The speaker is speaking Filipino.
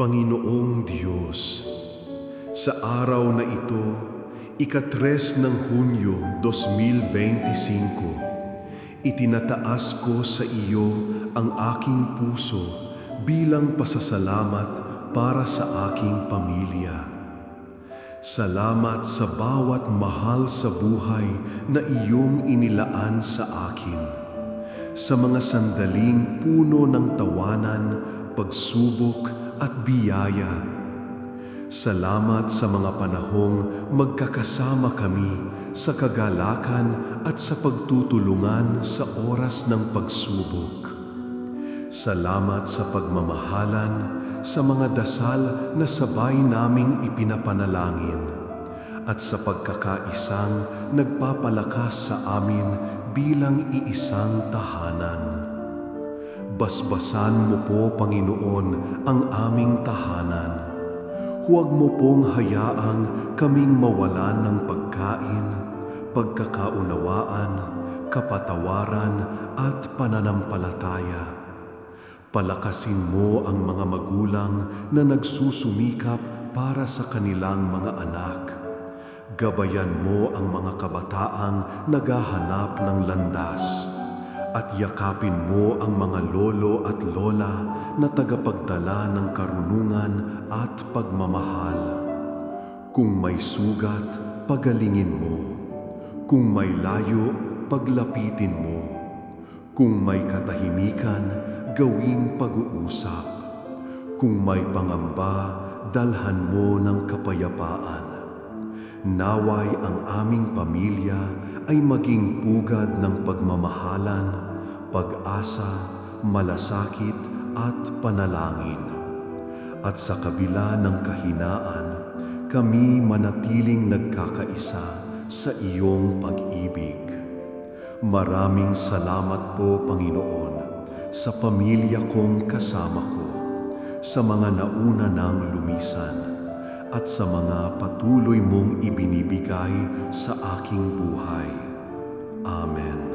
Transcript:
Panginoong Diyos, sa araw na ito, ikatres ng Hunyo 2025, itinataas ko sa iyo ang aking puso bilang pasasalamat para sa aking pamilya. Salamat sa bawat mahal sa buhay na iyong inilaan sa akin. Sa mga sandaling puno ng tawanan, pagsubok at biyaya. Salamat sa mga panahong magkakasama kami sa kagalakan at sa pagtutulungan sa oras ng pagsubok. Salamat sa pagmamahalan, sa mga dasal na sabay naming ipinapanalangin, at sa pagkakaisang nagpapalakas sa amin bilang iisang tahanan. Basbasan mo po, Panginoon, ang aming tahanan. Huwag mo pong hayaang kaming mawalan ng pagkain, pagkakaunawaan, kapatawaran at pananampalataya. Palakasin mo ang mga magulang na nagsusumikap para sa kanilang mga anak. Gabayan mo ang mga kabataang naghahanap ng landas at yakapin mo ang mga lolo at lola na tagapagdala ng karunungan at pagmamahal. Kung may sugat, pagalingin mo. Kung may layo, paglapitin mo. Kung may katahimikan, gawing pag-uusap. Kung may pangamba, dalhan mo ng kapayapaan. Naway ang aming pamilya ay maging pugad ng pagmamahalan, pag-asa, malasakit at panalangin. At sa kabila ng kahinaan, kami manatiling nagkakaisa sa iyong pag-ibig. Maraming salamat po, Panginoon, sa pamilya kong kasama ko, sa mga nauna nang lumisan, at sa mga patuloy mong ibinibigay sa aking buhay. Amen.